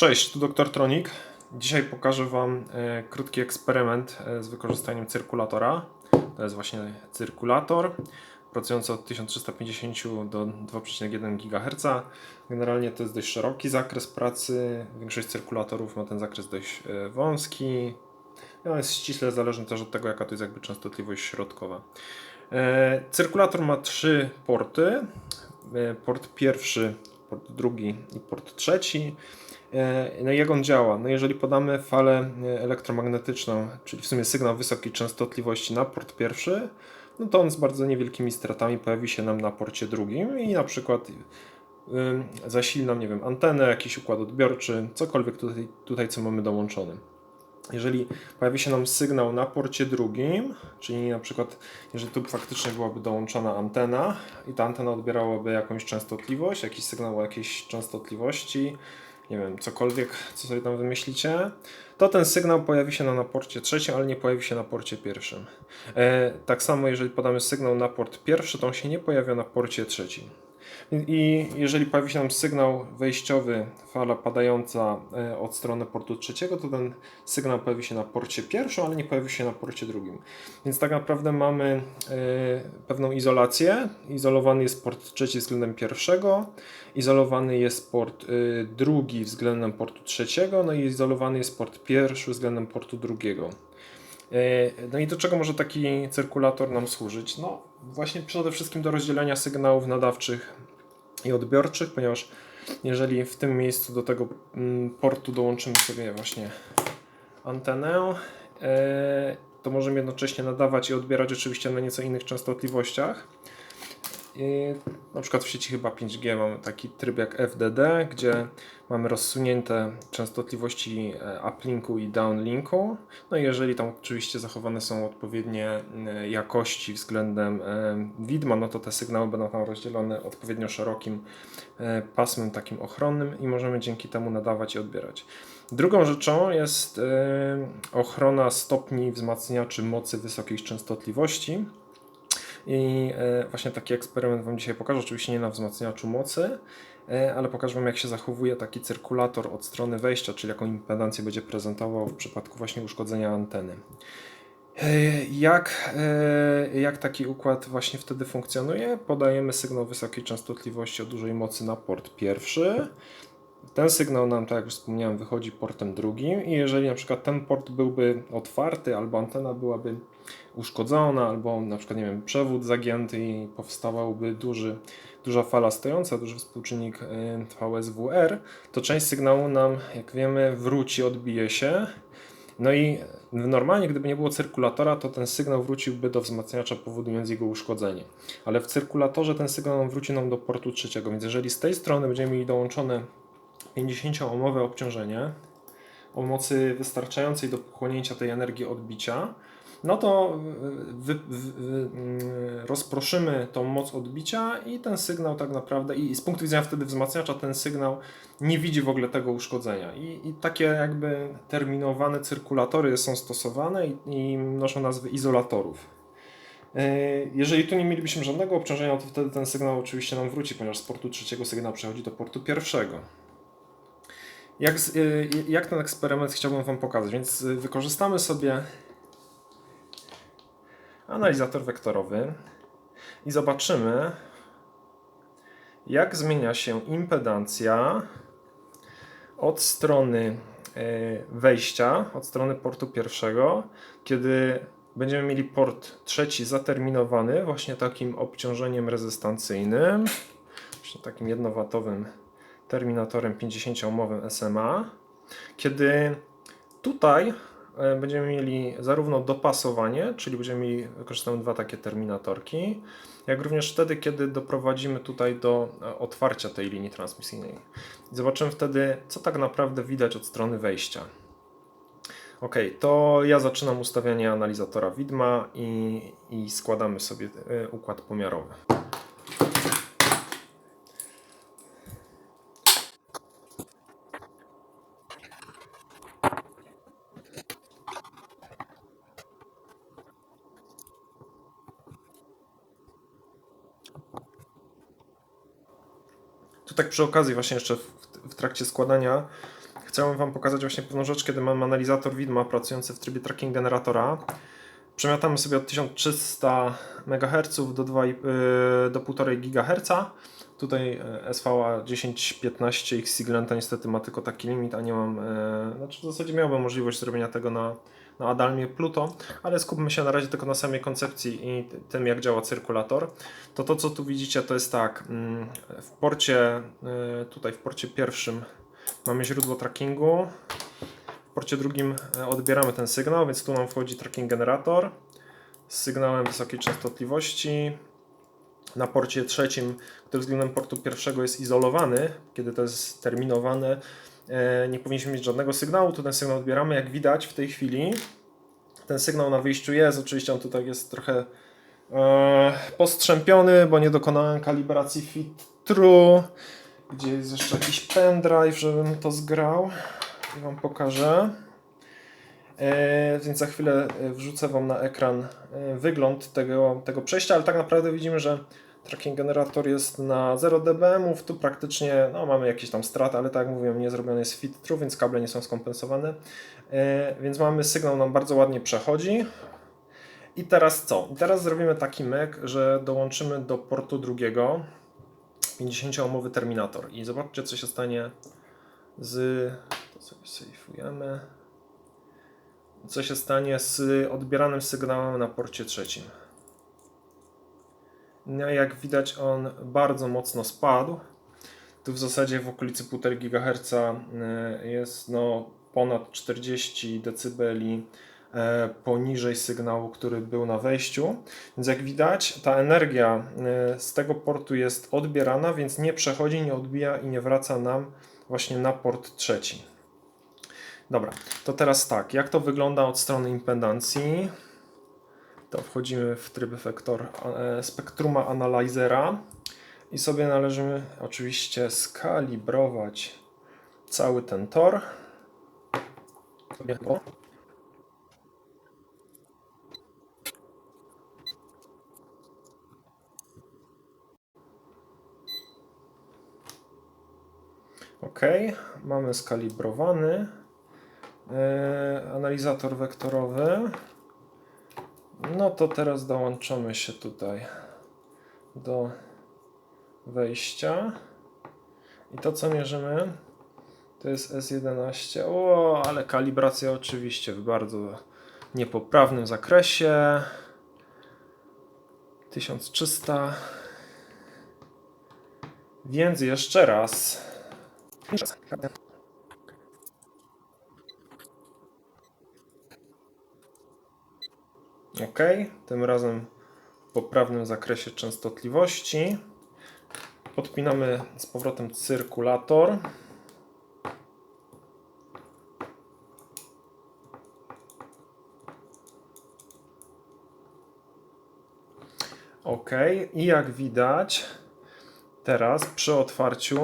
Cześć, tu Dr. Tronik. Dzisiaj pokażę Wam e, krótki eksperyment e, z wykorzystaniem cyrkulatora. To jest właśnie cyrkulator pracujący od 1350 do 2,1 GHz. Generalnie to jest dość szeroki zakres pracy. Większość cyrkulatorów ma ten zakres dość e, wąski. On jest ściśle zależny też od tego, jaka to jest jakby częstotliwość środkowa. Cyrkulator ma trzy porty. Port pierwszy, port drugi i port trzeci. E, No jak on działa? No jeżeli podamy falę e, elektromagnetyczną, czyli w sumie sygnał wysokiej częstotliwości na port pierwszy, no to on z bardzo niewielkimi stratami pojawi się nam na porcie drugim i na przykład zasili nam, nie wiem, antenę, jakiś układ odbiorczy, cokolwiek tutaj, tutaj co mamy dołączony. Jeżeli pojawi się nam sygnał na porcie drugim, czyli na przykład, jeżeli tu faktycznie byłaby dołączona antena i ta antena odbierałaby jakąś częstotliwość, jakiś sygnał o jakiejś częstotliwości, nie wiem, cokolwiek, co sobie tam wymyślicie, to ten sygnał pojawi się nam na porcie trzecim, ale nie pojawi się na porcie pierwszym. E, tak samo, jeżeli podamy sygnał na port pierwszy, to on się nie pojawia na porcie trzecim. I jeżeli pojawi się nam sygnał wejściowy, fala padająca e, od strony portu trzeciego, to ten sygnał pojawi się na porcie pierwszym, ale nie pojawi się na porcie drugim. Więc tak naprawdę mamy e, pewną izolację. Izolowany jest port trzeci względem pierwszego, izolowany jest port e, drugi względem portu trzeciego, no i izolowany jest port pierwszy względem portu drugiego. No i do czego może taki cyrkulator nam służyć? No właśnie przede wszystkim do rozdzielania sygnałów nadawczych i odbiorczych, ponieważ jeżeli w tym miejscu do tego mm, portu dołączymy sobie właśnie antenę, e, to możemy jednocześnie nadawać i odbierać oczywiście na nieco innych częstotliwościach. I na przykład w sieci chyba 5G mamy taki tryb jak FDD, gdzie mamy rozsunięte częstotliwości e, uplinku i downlinku. No i jeżeli tam oczywiście zachowane są odpowiednie e, jakości względem e, widma, no to te sygnały będą tam rozdzielone odpowiednio szerokim pasmem takim ochronnym i możemy dzięki temu nadawać i odbierać. Drugą rzeczą jest ochrona stopni wzmacniaczy mocy wysokich częstotliwości. I e, właśnie taki eksperyment Wam dzisiaj pokażę. Oczywiście nie na wzmacniaczu mocy, e, ale pokażę Wam, jak się zachowuje taki cyrkulator od strony wejścia, czyli jaką impedancję będzie prezentował w przypadku właśnie uszkodzenia anteny. E, Jak, jak taki układ właśnie wtedy funkcjonuje? Podajemy sygnał wysokiej częstotliwości o dużej mocy na port pierwszy. Ten sygnał nam, tak jak już wspomniałem, wychodzi portem drugim i jeżeli na przykład ten port byłby otwarty albo antena byłaby uszkodzona albo na przykład, nie wiem, przewód zagięty i powstawałby duży, duża fala stojąca, duży współczynnik y, VSWR, to część sygnału nam, jak wiemy, wróci, odbije się. No i normalnie, gdyby nie było cyrkulatora, to ten sygnał wróciłby do wzmacniacza, powodując jego uszkodzenie. Ale w cyrkulatorze ten sygnał wróci nam do portu trzeciego, więc jeżeli z tej strony będziemy mieli dołączone 50-ohmowe obciążenie o mocy wystarczającej do pochłonięcia tej energii odbicia, no to wy, wy, wy, mm, rozproszymy tą moc odbicia i ten sygnał tak naprawdę, i z punktu widzenia wtedy wzmacniacza, ten sygnał nie widzi w ogóle tego uszkodzenia. I, i takie jakby terminowane cyrkulatory są stosowane i, i noszą nazwy izolatorów. Yy, Jeżeli tu nie mielibyśmy żadnego obciążenia, to wtedy ten sygnał oczywiście nam wróci, ponieważ z portu trzeciego sygnał przechodzi do portu pierwszego. Jak, y, jak ten eksperyment chciałbym Wam pokazać? Więc y, wykorzystamy sobie analizator wektorowy i zobaczymy, jak zmienia się impedancja od strony y, wejścia, od strony portu pierwszego, kiedy będziemy mieli port trzeci zaterminowany właśnie takim obciążeniem rezystancyjnym, właśnie takim jednowatowym terminatorem 50-ohmowym SMA, kiedy tutaj e, będziemy mieli zarówno dopasowanie, czyli będziemy mieli, wykorzystamy dwa takie terminatorki, jak również wtedy, kiedy doprowadzimy tutaj do e, otwarcia tej linii transmisyjnej. Zobaczymy wtedy, co tak naprawdę widać od strony wejścia. Ok, to ja zaczynam ustawianie analizatora widma i, i składamy sobie e, układ pomiarowy. Tu tak przy okazji, właśnie jeszcze w, w trakcie składania, chciałem Wam pokazać właśnie pewną rzecz, kiedy mam analizator widma pracujący w trybie tracking generatora. Przemiatamy sobie od 1300 MHz do, 2, yy, do 1,5 GHz. Tutaj e, SVA 1015 X Siglenta niestety ma tylko taki limit, a nie mam, e, znaczy w zasadzie miałbym możliwość zrobienia tego na, na Adalmie Pluto, ale skupmy się na razie tylko na samej koncepcji i tym jak działa cyrkulator. To to co tu widzicie to jest tak, mm, w porcie, e, tutaj w porcie pierwszym mamy źródło trackingu, w porcie drugim e, odbieramy ten sygnał, więc tu nam wchodzi tracking generator z sygnałem wysokiej częstotliwości. Na porcie trzecim, który względem portu pierwszego jest izolowany, kiedy to jest terminowane, e, nie powinniśmy mieć żadnego sygnału. Tu ten sygnał odbieramy. Jak widać w tej chwili, ten sygnał na wyjściu jest. Oczywiście on tutaj jest trochę e, postrzępiony, bo nie dokonałem kalibracji fit true. Gdzie jest jeszcze jakiś pendrive, żebym to zgrał i Wam pokażę. E, więc za chwilę e, wrzucę Wam na ekran e, wygląd tego, tego przejścia, ale tak naprawdę widzimy, że tracking generator jest na 0 dBm, tu praktycznie no, mamy jakieś tam straty, ale tak jak mówiłem, nie zrobiony jest fit więc kable nie są skompensowane. Więc mamy sygnał nam bardzo ładnie przechodzi. I teraz co? Teraz zrobimy taki myk, że dołączymy do portu drugiego 50-ohmowy terminator i zobaczcie co się stanie z to sobie sejfujemy co się stanie z odbieranym sygnałem na porcie trzecim. No jak widać on bardzo mocno spadł. Tu w zasadzie w okolicy 1,5 GHz y, jest no ponad 40 dB e, poniżej sygnału, który był na wejściu. Więc jak widać, ta energia y, z tego portu jest odbierana, więc nie przechodzi, nie odbija i nie wraca nam właśnie na port trzeci. Dobra, to teraz tak, jak to wygląda od strony impedancji? To wchodzimy w tryb efektor e, spektruma analyzera i sobie należy oczywiście skalibrować cały ten tor. OK, mamy skalibrowany analizator wektorowy. No to teraz dołączamy się tutaj do wejścia. I to co mierzymy to jest S11. O, ale kalibracja oczywiście w bardzo niepoprawnym zakresie. 1300. Więc jeszcze raz. OK, tym razem w poprawnym zakresie częstotliwości. Podpinamy z powrotem cyrkulator. OK, i jak widać, teraz przy otwarciu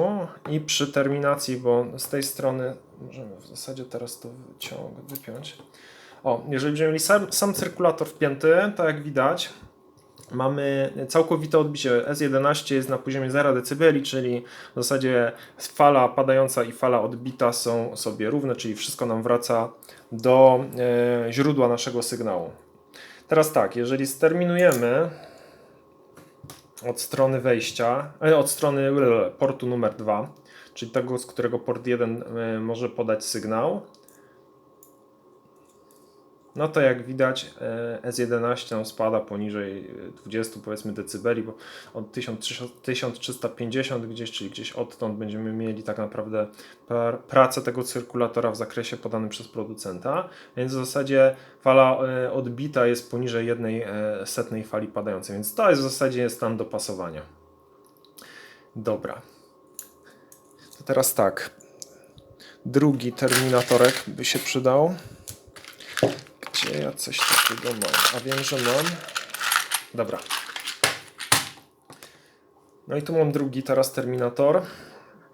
i przy terminacji, bo z tej strony możemy w zasadzie teraz to wyciągnąć, wypiąć. O, jeżeli mieli sam, sam cyrkulator wpięty, tak jak widać, mamy całkowite odbicie. S11 jest na poziomie 0 dB, czyli w zasadzie fala padająca i fala odbita są sobie równe, czyli wszystko nam wraca do e, źródła naszego sygnału. Teraz tak, jeżeli sterminujemy od strony wejścia, e, od strony portu numer 2, czyli tego, z którego port 1 e, może podać sygnał, no to jak widać e, S11 spada poniżej 20 powiedzmy decybeli, bo od 1350 gdzieś, czyli gdzieś odtąd będziemy mieli tak naprawdę pracę tego cyrkulatora w zakresie podanym przez producenta, więc w zasadzie fala e, odbita jest poniżej jednej e, setnej fali padającej, więc to jest w zasadzie stan dopasowania. Dobra. To teraz tak. Drugi terminatorek by się przydał. Gdzie ja coś takiego mam? A wiem, że mam. Dobra. No i tu mam drugi teraz terminator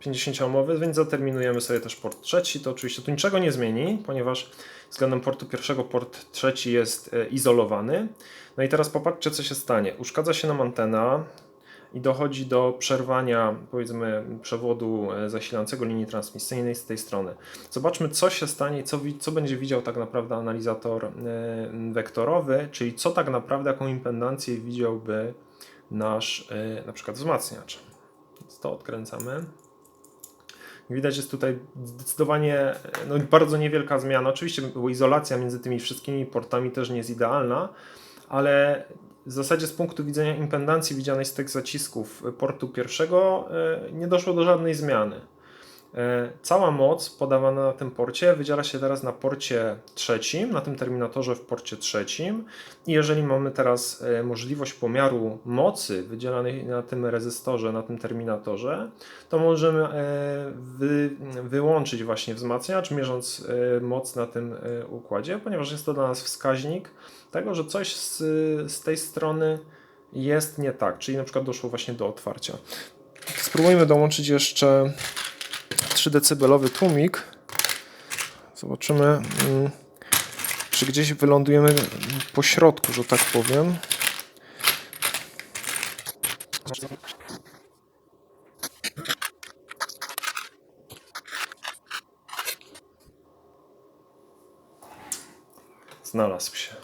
50-ohmowy, więc zaterminujemy sobie też port trzeci. To oczywiście tu niczego nie zmieni, ponieważ względem portu pierwszego port trzeci jest e, izolowany. No i teraz popatrzcie, co się stanie. Uszkadza się nam antena i dochodzi do przerwania powiedzmy przewodu e, zasilającego linii transmisyjnej z tej strony. Zobaczmy co się stanie, co, co będzie widział tak naprawdę analizator e, wektorowy, czyli co tak naprawdę, jaką impedancję widziałby nasz e, na przykład wzmacniacz. Więc to odkręcamy. Widać, jest tutaj zdecydowanie no, bardzo niewielka zmiana. Oczywiście izolacja między tymi wszystkimi portami też nie jest idealna, ale w zasadzie z punktu widzenia impedancji widzianej z tych zacisków portu pierwszego e, nie doszło do żadnej zmiany. E, Cała moc podawana na tym porcie wydziela się teraz na porcie trzecim, na tym terminatorze w porcie trzecim. I jeżeli mamy teraz możliwość pomiaru mocy wydzielanej na tym rezystorze, na tym terminatorze, to możemy wy, wyłączyć właśnie wzmacniacz, mierząc moc na tym układzie, ponieważ jest to dla nas wskaźnik tego, że coś z, z tej strony jest nie tak, czyli na przykład doszło właśnie do otwarcia. Spróbujmy dołączyć jeszcze 3 decybelowy tłumik. Zobaczymy, mm, czy gdzieś wylądujemy po środku, że tak powiem. Znalazł się.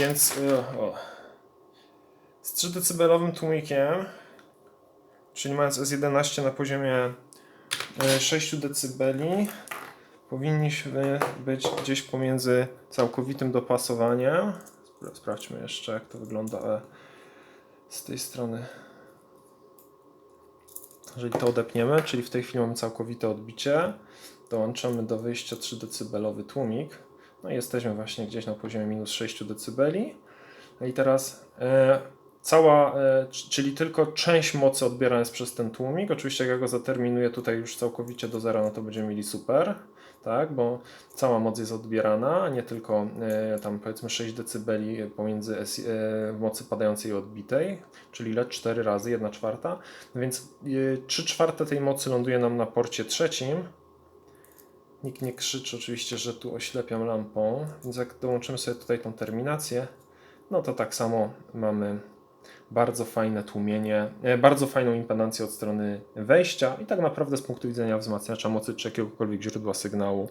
Więc y, o, z 3 decybelowym tłumikiem, czyli mając S11 na poziomie y, 6 decybeli, powinniśmy być gdzieś pomiędzy całkowitym dopasowaniem. Spra- Sprawdźmy jeszcze, jak to wygląda e, z tej strony. Jeżeli to odepniemy, czyli w tej chwili mamy całkowite odbicie, dołączamy do wyjścia 3 decybelowy tłumik. No jesteśmy właśnie gdzieś na poziomie minus 6 decybeli. No i teraz e, cała, e, czyli tylko część mocy odbierana jest przez ten tłumik. Oczywiście jak ja go zaterminuję tutaj już całkowicie do zera, no to będziemy mieli super, tak, bo cała moc jest odbierana, nie tylko e, tam powiedzmy 6 decybeli pomiędzy e, mocy padającej i odbitej, czyli ile? 4 razy, 1 czwarta. Więc e, 3 czwarte tej mocy ląduje nam na porcie trzecim, Nikt nie krzyczy oczywiście, że tu oślepiam lampą, więc jak dołączymy sobie tutaj tą terminację, no to tak samo mamy bardzo fajne tłumienie, e, bardzo fajną impedancję od strony wejścia i tak naprawdę z punktu widzenia wzmacniacza mocy czy jakiegokolwiek źródła sygnału,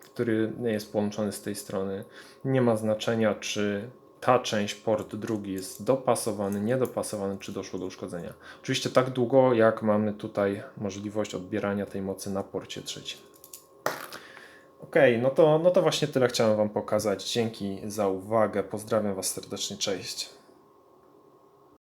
który jest połączony z tej strony, nie ma znaczenia czy ta część port drugi jest dopasowany, niedopasowany, czy doszło do uszkodzenia. Oczywiście tak długo, jak mamy tutaj możliwość odbierania tej mocy na porcie trzecim. Okej, no, to, no to właśnie tyle chciałem Wam pokazać. Dzięki za uwagę. Pozdrawiam Was serdecznie. Cześć.